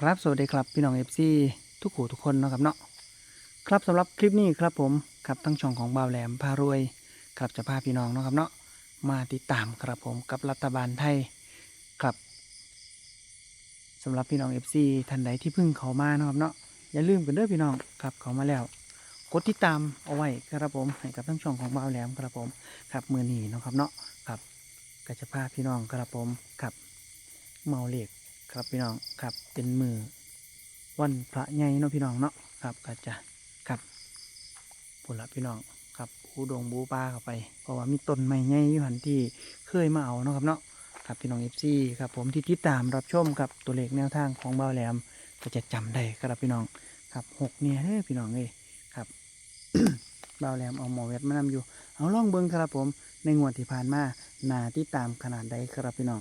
ครับสวัสดีครับพี่น้องเอฟซีทุกหูทุกคนนะครับเนาะครับสำหรับคลิปนี้ครับผมครับทั้งช่องของบ่าวแหลมพารวยครับจะพาพี่น้องนะครับเนาะมาติดตามครับผมกับรัฐบาลไทยครับสำหรับพี่น้องเอฟซีท่านใดที่เพิ่งเขามานะครับเนาะอย่าลืมกันเด้อพี่น้องครับเขามาแล้วกดติดตามเอาไว้ครับผมให้กับทั้งช่องของบ่าวแหลมครับผมครับมือหนีนะครับเนาะครับก็จะพาพี่น้องครับผมครับเมาเหล็ก ครับพี่น้องครับเป็นมือวันพระใหญ่เนาะพี่น้องเนาะครับก็จะครับผลละพี่น้องครับบูดงบูปลาเข้าไป เพราะว่ามีต้นไม้ใหญ่อยู่หันที่เคยมาเอาเนาะครับเนาะครับพี่น้องเอฟซีครับผมที่ติดตามรับชมกับตัวเลขแนวทางของเบาแหลมก็จะจำได้ครับพี่น้องครับหกเนี่ยเด้พี่น้องเลยครับเบาแหลมเอาหมอเวทมานำอยู่ เอาล่องเบิ้งครับผมในงวดที่ผ่านมาหนาที่ตามขนาดใดครับพี่น้อง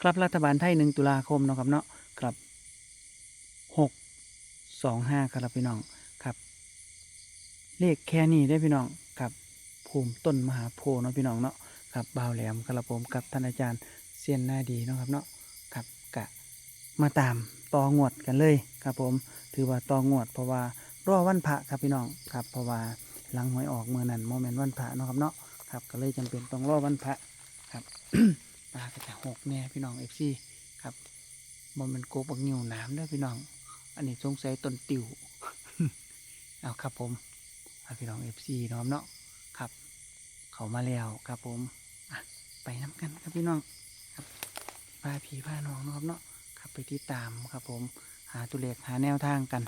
ครับรัฐบาลไทยหนึ่งตุลาคมเนาะครับเนาะครับหกสองห้าครับพี่น้องครับเลขแค่นี้ได้พี่น้องครับภูมิต้นมหาโพเนาะพี่น้องเนาะครับบ่าวแหลมครับผมกับท่านอาจารย์เซียนหน้าดีเนาะครับเนาะครับกะมาตามต่องวดกันเลยครับผมถือว่าต่องวดเพราะว่ารอวันพระครับพี่น้องครับเพราะว่าหลังหวยออกเมื่อนั้นโมเมนต์วันพระเนาะครับเนาะครับก็เลยจำเป็นต้องรอวันพระครับ ปลาก็จะหกแน่พี่น้องเอฟซีครับบนมันโกบักนิ้วน้ำเด้อพี่น้อง อันนี้สงสัยต้นติวเอาครับผมเอาพี่น้องเอฟซีน้อมเนาะครับ เขามาแล้วครับผมไปน้ำกันครับพี่น้องครับพาผีพาน้องนะครับเนาะครับไปที่ตามครับผมหาตัวเลขหาแนวทางกัน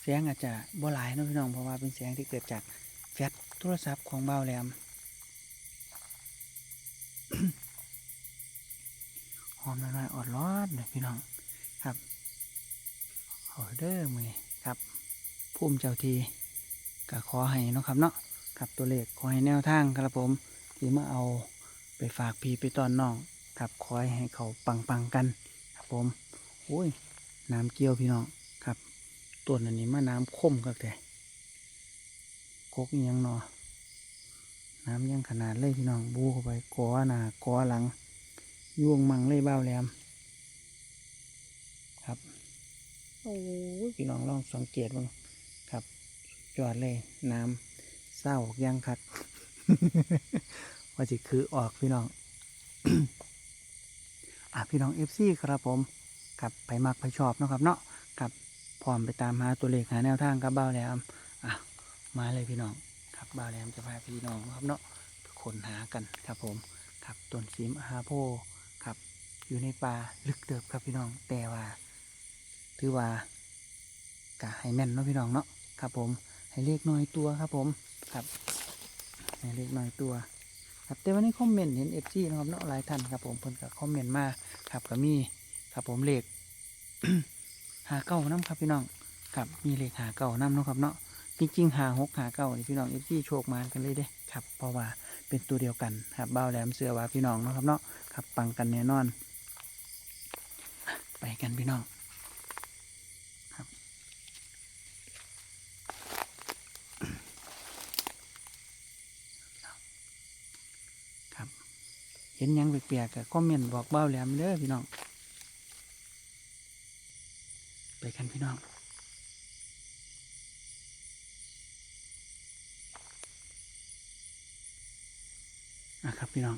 เสียงอาจจะบ่หลายนะพี่น้องเพราะว่าเป็นเสียงที่เกิดจากแฟลช ทรศัพท์ของเบาแหลม หอมน้อยๆออดร้อนเลยพี่น้องครับออเดอร์มือครับภูมิเจ้าทีก็ขอให้นะครับเนาะครับตัวเลขขอให้แนวทางครับผม ที่มาเอาไปฝากพี่ไปตอนน้องครับขอให้เขาปังๆกันครับผมโอ้ยน้ำเกี่ยวพี่น้องครับตัวนั้นนี้มาน้ำคมก็แต่ กกยังเนาะน้ำยังขนาดเลยพี่น้องบูเข้าไปกอหน้ากอหลังย่วงมังเลยเบ้าแหลมครับโอ้พี่น้องลองสังเกตบ้างครับสุดยอดเลยน้ำเศร้ายังคัดว่าจะคือออกพี่น้องอะพี่น้องเอฟซีครับผมครับไปมักไปชอบนะครับเนาะครับพร้อมไปตามหาตัวเลขหาแนวทางกับเบ้าแหลมอะ มาเลยพี่น้องครับบ่าวแหลมจะพาพี่น้องครับเนาะค้นหากันครับผมครับต้นสีมหาโพครับอยู่ในป่าลึกเติบครับพี่น้องแต่ว่าถือว่ากะให้แม่นเนาะพี่น้องเนาะครับผมให้เลขน้อยตัวครับผมครับให้เลขน้อยตัว ครับแต่วันนี้คอมเมนต์เห็นเอฟซีนะครับเนาะหลายท่านครับผมเพิ่นก็คอมเมนต์มาครับก็มีครับผมเลขหาเก้าน้ำครับพี่น้องครับมีเลขหาเก้าน้ำเนาะครับเนาะ จริงๆหาหกหาเก้านี่พี่น้องเอฟซีโชคมานกันเลยเด้ครับเพราะว่าเป็นตัวเดียวกันครับเบ้าแหลมเสือว่าพี่น้องเนาะครับเนาะครับปังกันแน่นอนอะไปกันพี่น้องครับครับ เห็นหยังแปลกๆก็คอมเมนต์บอกเบ้าแหลมเด้อพี่น้อง ไปกันพี่น้อง นะครับ พี่น้อง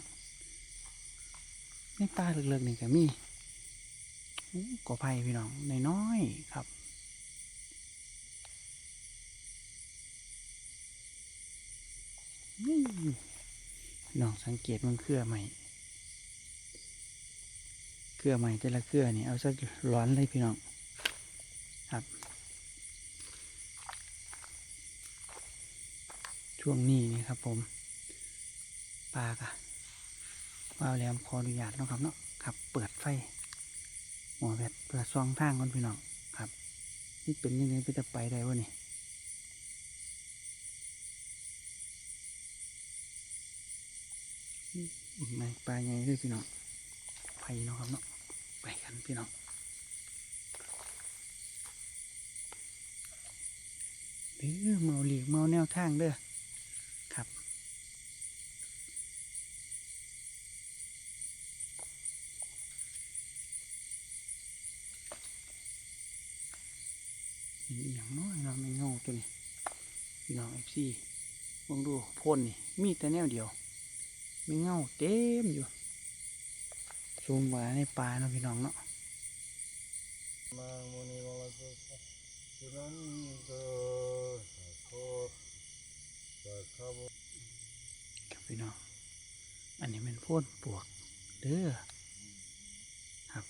ในป่าเล็กๆนี่ก็มีกอไผ่พี่น้องน้อยๆครับน้องสังเกตมันเครือใหม่เครือใหม่แต่ละเครือนี่เอาซะร้อนเลยพี่น้องครับ ช่วงนี้นี่ครับผม ปลากะว่าแหลมขออนุญาตนะครับเนาะครับ เปิดไฟหมอแบบเปิดซองทางก่อนพี่น้องครับ นี่เป็นยังไงไปจะไปได้วะนี่ไปลาใหญ่ด้วยพี่น้องไปเนาะครับเนาะไปกันพี่น้องเด้อเมาหลีกเมาแนวทางเด้อครับ นอีหยังน้อยเนาะไม่เงาตัวนี้พี่น้องเอฟ ซีมองดูพ่นนี่มีแต่แนวเดียวไม่เงาเต็มอยู่ซูมไว้ในป่าเนาะพี่น้องเนาะมาโมนีมาโซสุนันโตสัพโพสัพพะครับพี่น้อง อันนี้เป็นพ่นปวกเด้อครับ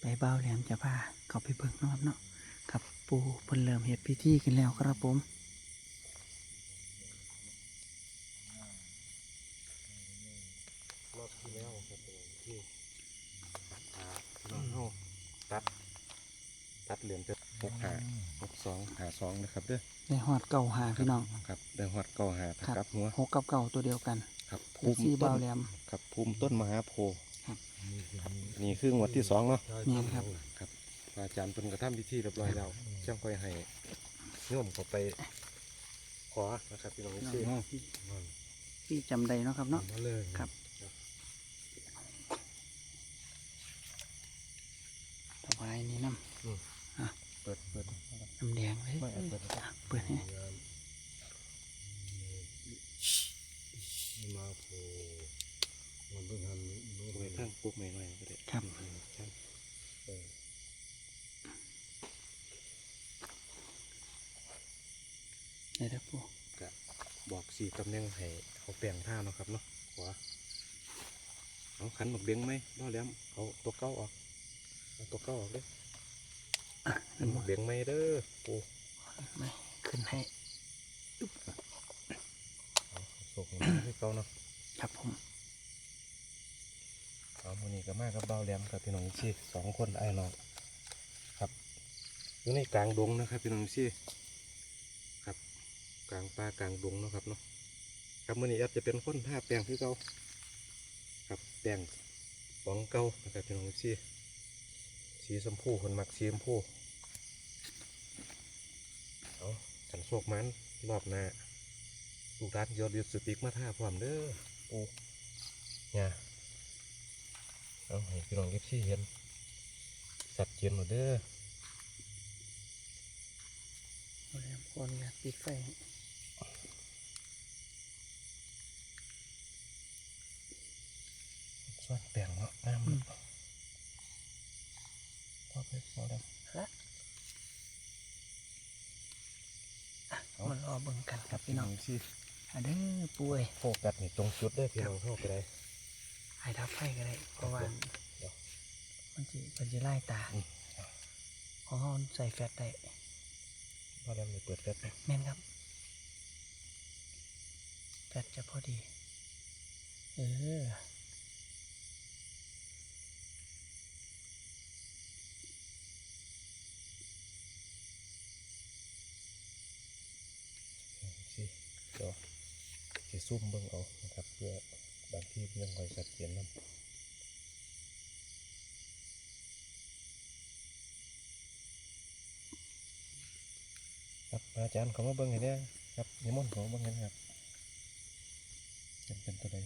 ไป เบ้าแหลมจะพาเขาไปเบิ่งเนาะครับเนาะครับปูเพิ่นเริ่มเฮ็ดพิธีกันแล้วครับผมรอบที่แล้วครับผมที่ตัดขาพี่น้องเฮาตัด ตัดเหรียญเป็นหกหาหกสองหาสองนะครับเด้อได้หอดเก่าหาพี่น้องครับได้หอดเก้าหาถ้าครับกลับหัวหกกับเก่าตัวเดียวกัน ครับเอฟซีต้เบ้านแหลมครับภูมิต้นมหาโพธิ์ครับ นี่คืองวดที่สองเนาะแม่นครับ ครับพระอาจารย์เพิ่นกระทำพิธีเรียบร้อยแล้วจังค่อยให้โยมเขาไปขอนะครับพี่น้องพี่น้องที่เนาะพี่พี่จำได้เนาะครับเนาะ มาเลยครับ ถวายนี่น้เปิดเปิดำน้ำแดงเลยไม่เอาเปิดอะเปิดให้มาโพมันเพิ่งทำเมื่อไหร่ท่านปุ๊บใหม่หน่อยก็ได้ครับครับเออได้แล้วปูก็บอกสี่ตำแหน่งให้เขาแปลงท่าเนาะครับเนาะขวาเอาขันหมกเด้งไหมล่อแหล้วเอาตัวเก้าออกเอาตัวเก้าออกเด้ออะขันหมกเด้งไหมเด้อปูไม่ขึ้นให้เอาโศกมันให้เก้าเนาะครับผม เอาโมนี่ก็มากับเบาแหลมกับพี่น้องซี่สองคนไอ้น้องครับอยู่ในกลางดงนะครับพี่น้องซี่ครับกลางป่ากลางดงนะครับเนาะครับมื่อนี้แอดจะเป็นคนท่าแปลงที่เก่าครับแปลงสองเก่านะครับพี่น้องซี่สีชมพูคนมักสีชมพูเอากันโศกมันรอบหน้าลูกร้านยอดยุดสติกมาท่าพร้อมเด้อโอ้เนี่ย เอาให้พี่น้องเอฟซีเห็นสัตว์เจียนหมดเด้อเอาแล้วขออนุญาตปิดไฟให้ส่วนแปลงเนาะน้ำเนาะพอไปพอแล้วละอะมันรอเบิ่งกันครับพี่น้องเอฟซีอะเด้อป่วยโฟกัสนี่ตรงจุดเด้อพี่น้องเข้าไปได้ ให้ทับไฟก็ได้เพราะว่าเดี๋ยวมันจะมันจะไล่ตาอืมของเขาใส่แฟตได้พอแล้วมีเปิดแฟลชนะแม่นครับแฟตจะพอดี เออเอฟซีเดี๋ยวจะซุ่มเบิ่งเอานะครับเพื่อ บางที่ยังคอยสัตว์เจียนน้ำครับอาจารย์เขามาเบิ่งให้เนี่ยครับนิมนต์เขามาเบิ่งให้นครับเป็นเป็นตัวใด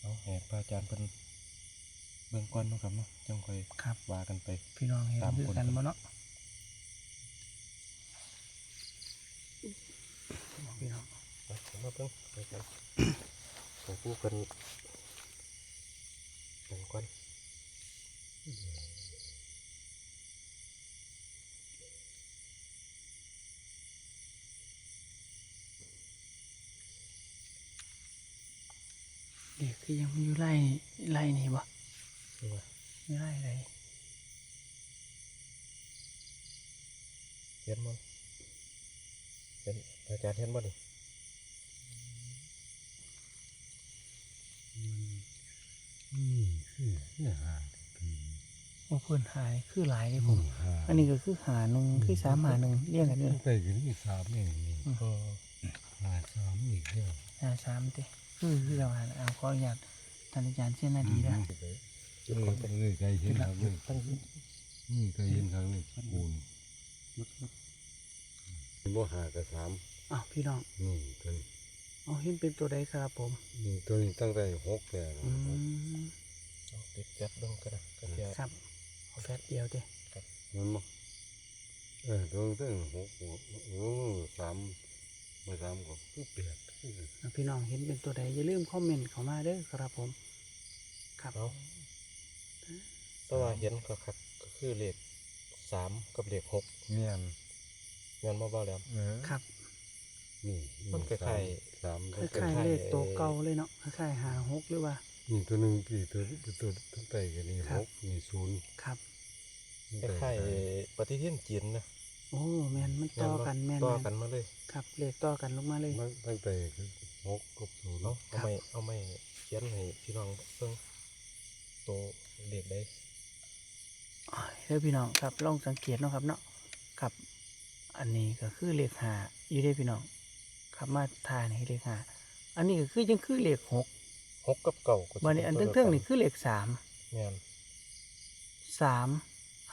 เอาแหกพระอาจารย์เป็น เบื้องก้อนเนาะครับเนาะจังค่อยครับ ว่ากันไป พี่น้องเห็นตามคือคน กันบ่เนาะพี่น้องไปผมมาเพิ่งไปกันของผู้กันเบื้องก้อนเด็กคือยังอยู่ไล่ไล่นี่บ่ นี่ว่าไม่ไล่เลยเห็นมั้งเห็นพระอาจารย์เห็นบ่นี่นี่คือเนื้อหาปีว่าเพื่อนหายคือหลายเลยผมหาอันนี้ก็คือหาหนึ่งคือสามหาหนึ่งเรียกกันเลยไปกันนี่สามเองนี่เออหาสามอีกเดียวหาสามเต้คือคือเราหาเอาขออนุญาตท่านอาจารย์เช่นนาดีนะ เอก่อนไปเออไก่เห็นครับเลยตั้งนี้นี่ไก่เห็นครับเลยปูนบ่หากระสามอ้าวพี่น้องนี่ตัวนี้เอาเห็นเป็นตัวใดครับผมนี่ตัวนี้ตั้งแต่หกแต่นะอืมติดแก๊สเบิ่งก็ได้ก็เทียครับเอาแฟตเดียวเด้มันบ่เออตัวตั้งหกโอ้สามมาสามก็คือแปดคืออะพี่น้องเห็นเป็นตัวใดอย่าลืมคอมเมนต์เข้ามาเด้อครับผม ครับ แต่ว่าเห็นก็ครับก็คือเลขสามกับเลขหกเมียนเงินมาเบาแล้ว เออครับนี่มันคล้ายๆสามคตัวล้ายๆเลขตัวเก่าเลยเนาะคล้ายๆหาหกหรือว่านี่ตัวหนึ่งกี่ตัวตัวตั้งแต่กันนี่ครัหบกนี่ศูนย์ครับคล้ายๆปฏิทินจีนนะโอ้แมนมันต่อกันแมนต่อแม่นกันมาเลยครับเลขต่อกันลงมาเลยมันตั้งแต่คือหกกับศูนย์เอาครัเอาบไม่เอาไม่เขียนให้พี่น้องเพิ่งตัว เลขได้อ้ายเด้อพี่น้องครับลองสังเกตเนาะครับเนาะครับ อันนี้ก็คือเลขหาอยู่ได้อพี่น้องครับมาทานให้เลขหาอันนี้ก็คือยังคือเลขหกหกกับเก่าก็สิวันนี้อันป็เทิงๆตัวดีนี่ยวกัคือเลขสามแม่นสาม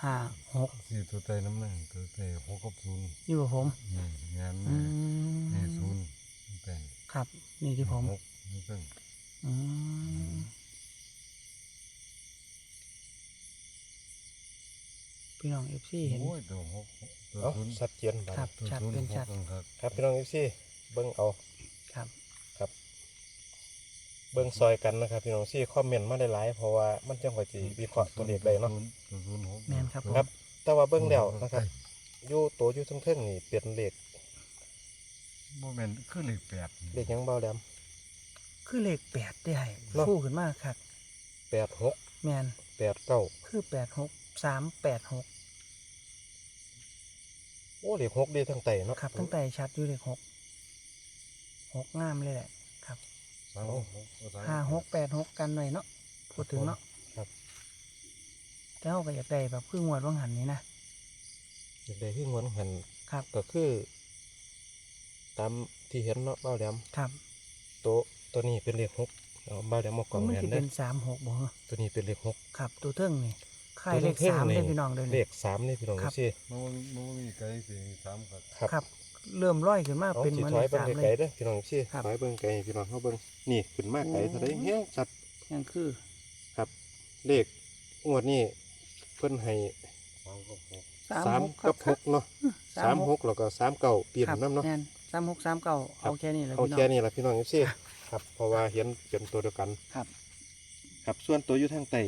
ห้าหกสี่ตัวใจน้ำหนึ่งตัวใจหกกับศูนย์อยู่กับผมนี่งานอืนี่มนี่ศูนย์ตั้งแต่ครับ นี่ที่ผมหกนี่ตั้งอืม พี่น้องเอฟซีเห็น โอ้ยตัวหกตัวเอ้าศูนย์ชัดเจนบัดครับตัวชัดศูนย์เป็นชัด หกครับครับพี่น้องเอฟซีเบิ้งเอาครับครับเบิ้งซอยกันนะครับพี่น้องซี่คอมเมนต์มาได้หลายเพราะว่ามันจังหวะจีวิเคราะห์ตัวเลขได้เนาะ ตัวศูนย์หกแม่นครับผม ครับ แต่ว่าเบิ้งแล้วนะครับอยู่ตัวอยู่ทั้งเทิงนี่เป็นเลขโมเมนต์คือเลขแปดเลขหยังเบาแหลม คือเลขแปดได้เนาะคู่ขึ้นมากครับแปดหกแมนแปดเก้าคือแปดหก สามแปดหกโอ้เลขหกดีทั้งไตเนาะครับ ตั้งแต่ชัดอยู่เลขหกหกงามเลยแหละครับสามหกสามห้าหกแปดหกกันหน่อยเนาะพูดถึงเนาะครับแต่เราก็อยากได้แบบคืองวดว่างหันนี้นะเลขใดที่งวนหันครับก็คือ ตามที่เห็นเนาะเบาแหลมครับตัวตัวนี้เป็นเลขหกเอาเบาแหลมมากล่องมันแหนจะเด้เป็อนสามหกบ่เหรอตัวนี้เป็นเลขหกครับ ตัวเทิงนี่ ค่ายตัวเลขทิงสามนี่เลยพี่น้องเดินเลขสามนี่พี่น้องครับซี่มันมันมีไก่สี่สามครับครับครับ เริ่มร้อยขึ้นมาเอาเป็นสิเหมือนถเลอยขเบิ่งสามไกลเลยๆเด้อพี่น้องซี่ครับ ถอยเบิ่งไกลให้พี่น้องเขาเบิ่งนี่ขึ้นมากไกลโอ้เท่าไดเฮี้ยชัดยังคือครับเลขงวดนี้เพิ่นให้สามกับหกสามสามหกคกัรับบหกเนาะสามหกแล้วก็สามเก้าเปลี่ยนครับน้ำเนาะแม่นสามหกสามเก้าเอาแค่นี้แหละเอาพี่น้อง แค่นี้ล่ะพี่น้องซี่ครับเพราะว่าเห็นเป็นตัวเดียวกัน ครับ ครับส่วนตัวอยู่ทางใต้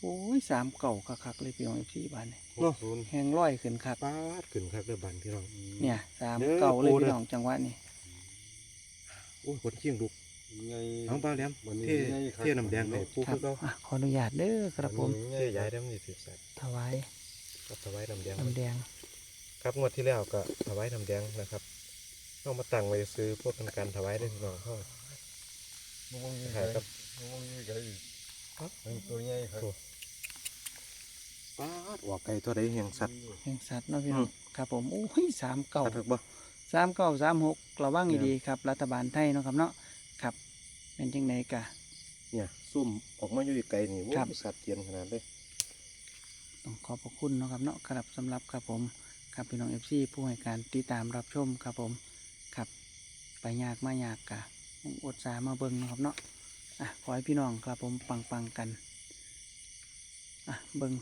โอ้ยสามเก่าคักๆเลยพี่น้องเอฟซีบ้านนี่หกศูนย์แหงร้อยขึ้นคักปาดขึ้นครับเด้อบันพี่น้อง เนี่ยสามเด้อเก่าเลยปูเด้อ พี่น้องจังหวะนี้โอ้ยคนเชียงลุกไง น้องบ้าวแหลมวันนี้เท่ไงครับ เท่น้ำแดงให้ปูครับคือเราอะขออนุญาตเด้อครับผมเท่ย้ายได้มันสิสิบใส่ถวายก็ถวายน้ำแดงน้ำแดงครับงวดที่แล้วก็ถวายน้ำแดงนะครับเอามาตั้งไว้ซื้อพวกกันการถวายได้พี่น้องเขามันมีขาไก่ยกับมันมีไก่มันตัวใหญ่ครับ ป้าดออกไก่ตัวใดแห่งสัตว์ แห่งสัตว์เนาะพี่น้องครับผมโอ้ยสามเก่าสัตว์บ่สามเก่าสามหกระวังเนี่ยดีๆครับ รัฐบาลไทยเนาะครับเนาะครับเป็นจังไดกะ เนี่ยซุ่มออกมาอยู่ไกลนี่โอ้ครับยสัตว์เจียนขนาดเลยต้องขอบพระคุณเนาะครับเนาะครับสำหรับครับผมครับพี่น้องเอฟซีผู้ให้การติดตามรับชมครับผมครับไปยากมายากกะยังอดสามาเบิ่งเนาะครับเนาะอะขอให้พี่น้องครับผมปังปังๆกันอะเบิ่ง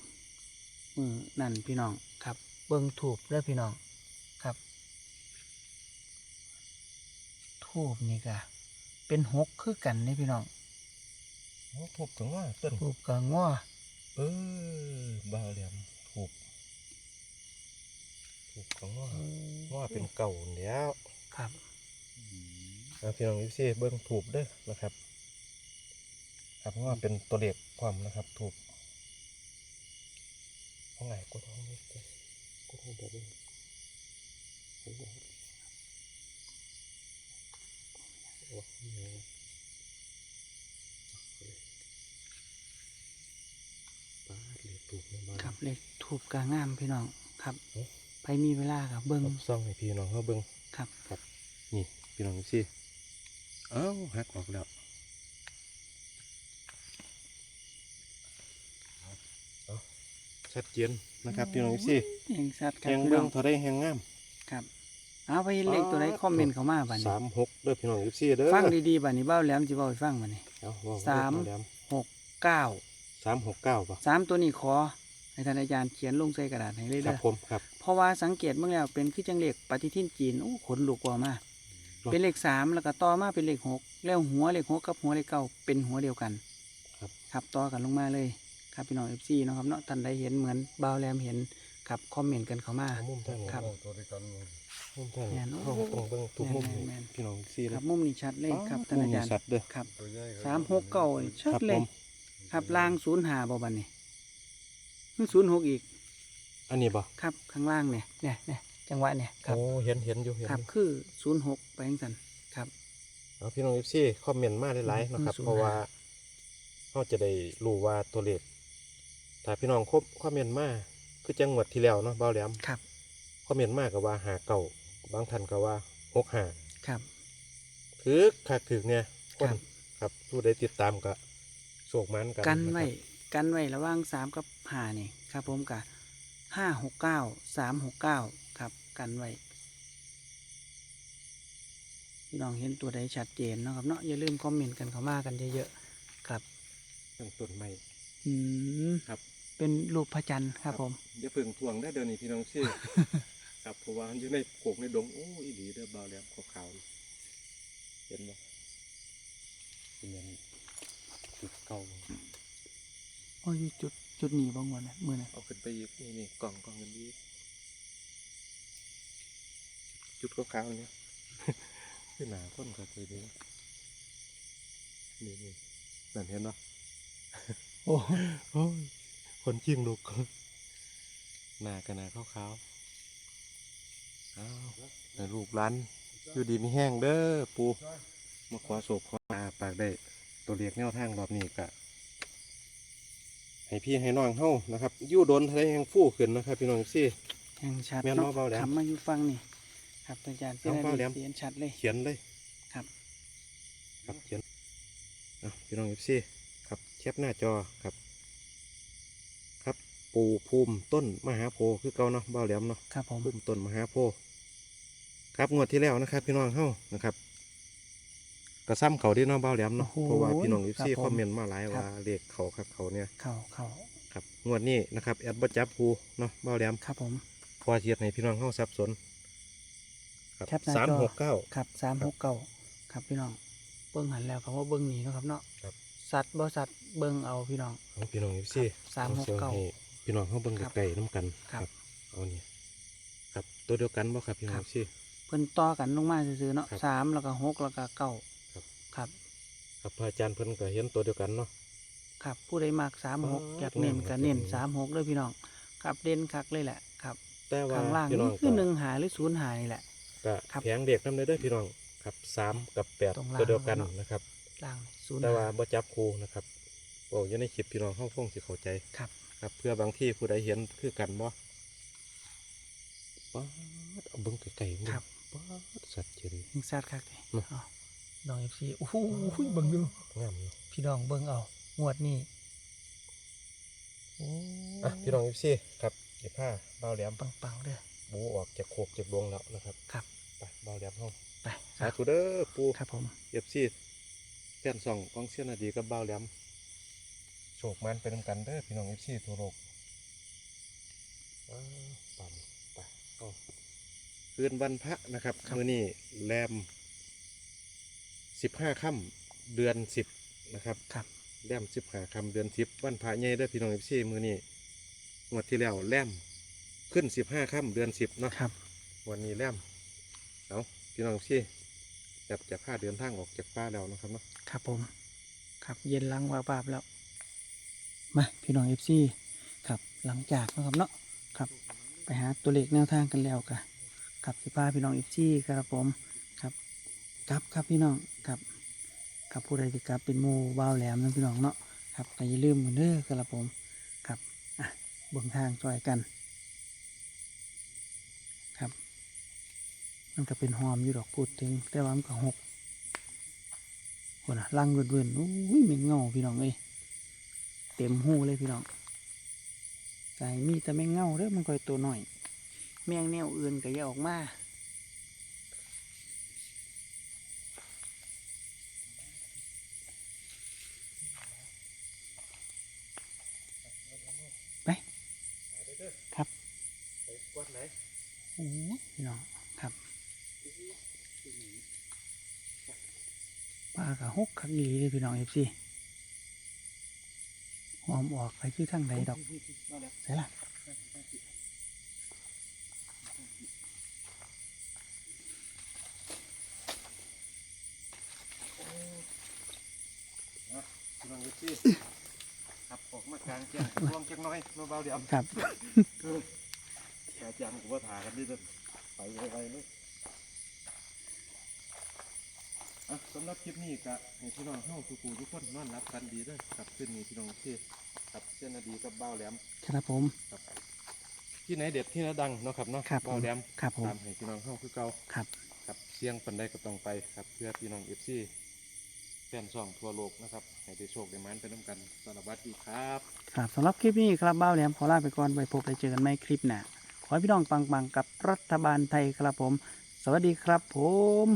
มือนั่นพี่น้องครับ เบิ่งถูบเด้อพี่น้องครับทูบนี่กะเป็นหกคือกันนี่พี่น้องโอ้ถูกถึงว่าต้นทูบกะง้อเออบ้าวแหลมถูกถูกของว่าว่าเป็นเก่าแล้วครับนะพี่น้องยูซี่เบิ้งถูกเด้อนะครับ ครับว่าเป็นตัวเลขความนะครับถูก เอาไงกดห้องนี้กดกดห้องแบบนี้โอ้โหโอ้โหป้าดเลขถูกในบ้านครับเลขทูบกางามพี่น้องครับเอ๊ะไปมีเวลากับเบิ้งเอาซ่องให้พี่น้องเขาเบิ้งครับครับ นี่พี่น้องสิเอ้าหักออกแล้ว ชัดเจนนะครับพี่น้องซี่แห่งสัตว์ครัแหบงพี่เบิ่น้องงเท่าได้แหงงามครับเอาไปเลขตัวใดคอมเมนต์เข้ามาบัดนี้สามหกเด้อพี่น้องซี่เด้อฟังดีๆบัดนี้เบ้าแหลมสิเว้าให้ฟังบัดนี้ เอาเว้สามเว้เว้หกเก้าสามหกเก้าป่ะสามตัวนี้ขอให้ท่านอาจารย์เขียนลงใส่กระดาษให้เลยครัเด้บอผมครับเพราะว่าสังเกตเมื่อแล้วเป็นคือจังเลขปฏิทินจีนโอ้ขนลุกกว่ามาเนาะเป็นเลขสามแล้วก็ต่อมาเป็นเลขหกแล้วหัวเลขหกกับหัวเลขเก้าเป็นหัวเดียวกัน ครับ ครับต่อกันลงมาเลย ครับพี่น้องเอฟซีนาะครับเนาะท่านใดเห็นเหมือนบ่าวแรมเห็นครับคอมเมนต์กันเข้ามาเอามุมทางนี้ครับตัวด้วยกันมุมทางนี้แม่นเอาตรงเบิ่งทุกมุมแม่นแม่นพี่น้องซี่คเลรัยบมุมนี้ชัดเลยครับท่านอาจารย์มุมสัตว์เด้อครับตัวใหญ่ก็สามหกเก้านี่ชัคดรับเลผย มครับล่างศูนย์หาบ่บันนี่ศูนย์หกอีกอันนี้บ่ครับข้างล่างเนี่ยเนี่ยเนี่ยจังหวะเนี่ยครับ โอ้เห็นเห็นอยู่เห็นครับอยู่คือศูนย์หกไปจังสันครับ เอาพี่น้องเอฟซีคอมเมนต์มาหลายๆนะครับ อืมเพราะว่าเขาจะได้รู้ว่าตัวเลข ถ้าพี่น้องครบคอมเมนต์มาคือจังหวัดที่แล้วเนาะเบาแหลมครับคอมเมนต์มาก็ว่าหาเก่าบางท่านก็ว่าหกหาครับถือคักถือเนี่ยคนครับครับผู้ใดติดตามก็โศกมันกันกันไว้ะครับกันไว้ระหว่างสามกับห้านี่ครับ ผมกับห้าหกเก้าสามหกเก้าครับ กันไว้พี่น้องเห็นตัวใดชัดเจนเนาะครับเนาะอย่าลืมคอมเมนต์กันเข้ามากันเยอะๆครับเรื่องต้นไม้อืมครับ เป็นรูปพระจันทร์ครับผมอย่าเพิ่งทวงได้อเดี๋ยวนี้พี่น้องชื่อ ครับเพราะว่าอยู่ในโขกในดงโอ้อีหลีเด้อเบาแหลมขาวๆเห็นบ่เป็นอย่างจุดเก่าโอ้ยอยู่จุดจุดนี้บ้างวันนะมือนะเอาขึ้นไปอีกนี่นี่กล่องกล่องกันดีจุดขาวๆเนี่ยคือหนาพ้นกับตัวนี้นี่นี่นั่นเห็นเนาะโอ้โอ้ย คนจริงลูกหนากันหนาขาวๆอ้าวแต่ลูกร้านอยู่ดีมีแห้งเด้อปูมาขวาโศกขวาปากปากได้ตัวเรียกแนวทางรอบนี้กะให้พี่ให้น้องเฮานะครับอยู่โดนทะเลแห่งฟู่ขึ้นนะครับ พี่น้องซี่ยังชัดแม่นบ่เนาะเบาแหลมทำมาอยู่ฟังนี่ครับอาจารย์เป็นเอาอะไรเบาแหลมเสียนชัดเลยเขียนเลยครับ ครับเขียนอะพี่น้องซี่ครับแคปหน้าจอครับครับ ปูภูมิต้นมหาโพธิ์คือเก่าเนาะเบาแหลมเนาะครับผมภูมิต้นมหาโพธิ์ครับงวดที่แล้วนะครับ พี่น้องเฮานะครับกระซ้ำเขาที่น้องเบาแหลมเนาะเพราะว่าพี่น้องซี่คอมเมนต์มาหลายว่าเลขเขาครับเขาเนี่ยเข่าเข่าครับงวดนี้นะครับแอดบัจับครูเนาะเบาแหลมครับผมพอเทียดให้พี่น้องเฮาสับสนครับแคปหน้าจอสามหกเก้าครับสามหกเก้าครับพี่น้องเบิ้งหันแล้วครับว่าเบิ้งหนีเนาะครับเนาะครับสัตว์บ่สัตว์เบิ้งเอาพี่น้องเอาพี่น้องเอฟซีสามหกเก้า พี่น้องเขาเบิ่งครับไก่น้ำกันครับ เอานี่ครับตัวเดียวกันบ่ครับพี่น้องครัเอบฟซีเพิ่นต่อกันลงมาซื่อๆเนาะครับสามแล้วก็หกแล้วก็เก้าครับ ครับครับพระอาจารย์เพิ่นก็เห็นตัวเดียวกันเนาะครับ ผู้ใดมักสามหกอ๋ออยากเน้นตรงนั้ก็นเน้นตรงนี้สามหกเลยพี่น้องครับเด่นคักเลยแหละครับแต่ว่าข้างล่างพี่น้องนี่คือหนึ่งหาหรือศูนย์หานี่แหละก็ครับแผงเด็กนำได้เด้อพี่น้องครับสามกับแปดตรงล่างตัวเดียวกันเนาะนะครับล่างศูนย์แต่ว่าหาบ่จับครูนะครับบอกอยู่ในคลิปพี่น้องเฮาคงสิเข้าใจครับ ครับเพื่อบางที่ผู้ใดเห็นคือกันบ่ป๊าดเอาเบิ่งไกลๆเบิ่งครับ ป๊าดสัตว์เจริญ ยิงซัดคักเลยเนาะเอาน้องเอฟซีโอ้โหเบิ่งดู งามเนาะพี่น้องเบิ่งเอา งวดนี้โอ้อะพี่น้องเอฟซีครับเก็บผ้าเบาแหลมปังๆเด้อบูออกจากโคกจากดวงแล้วนะครับครับ ไปเบาแหลมห้องไปสาธุเด้อปูครับผม เอฟซีแป้นส่องกองเสียนาดีกับเบาแหลม โชคมันไปนำกันเด้อพี่น้องเอฟซีทั่วโลกอ้าวปั่นไปเอาคืนวันพระนะครับมื้อนี้แรมสิบห้าค่ำเดือนสิบนะครับครับแรมสิบห้าค่ำเดือนสิบวันพระใหญ่เด้อพี่น้องเอฟซีมื้อนี้งวดที่แล้วแรมขึ้นสิบห้าค่ำเดือนสิบเนาะครับ วันนี้แรมเอาพี่น้องพี่แบบจะพาเดินทางออกจากป่าแล้วนะครับเนาะครับผม ครับเย็นหลังวาบาบแล้ว มาพี่น้องเอฟซีครับหลังจากนะครับเนาะครับไปหาตัวเลขแนวทางกันแล้วกะครับสิพาพี่น้องเอฟซีครับผมครับกลับครับพี่น้องครับครับผู้ใดที่กลับเป็นหมูบ้าวแหลมนะพี่น้องเนาะครับก็อย่าลืมเหมือนเด้อครับผมครับอะเบิ่งทางจอยกันครับ มันก็เป็นหอมอยู่ดอกพูดถึงแต่ว่ามันก็หกคนน่ะลังเวินๆอุ้ยเหม็นเงาพี่น้องเอ้ย เต็มหูเลยพี่น้องใส่มีแต่แมงเง่าเด้อมันค่อยตัวหน่อย แมงแนวอื่นก็อย่าออกมาไปครับไปกวาดไหนโอ้พี่น้องครับปลากระหกขักอีเลยพี่น้องเอฟซี หอมออกไปคือทางใดดอกใช่ล่ะพี่น้องเอฟซีครับออกมากลางแจ้งร่วงจักหน้อยมาเบาเดียวครับอาจารย์กูว่าถ่ากันดิเด้อไปไวๆเลย อะสำหรับคลิปนี้ก็ให้พี่น้องเฮาทุกผู้ทุกคนนอนรับกันดีเด้อครับขึ้นนี้พี่น้องที่ครับเส้นนาดีกับเบ้าแหลมครับผม ครับที่ไหนเด็ดที่ไหนดังเนาะครับเนาะครับผมเบ้าแหลมครับผม ตามให้พี่น้องเฮาคือเก่าครับ ครับเสียงปันใดก็ต้องไปครับเพื่อพี่น้องเอฟซีแฟนซ่องทั่วโลกนะครับให้ได้โชคได้หมันไปน้ำกันสวัสดีครับ ครับสำหรับคลิปนี้ครับบ้าวแหลมขอลาไปก่อนไว้พบไปเจอกันใหม่คลิปหน้าขอให้พี่น้องปังๆกับรัฐบาลไทยครับผม สวัสดีครับผม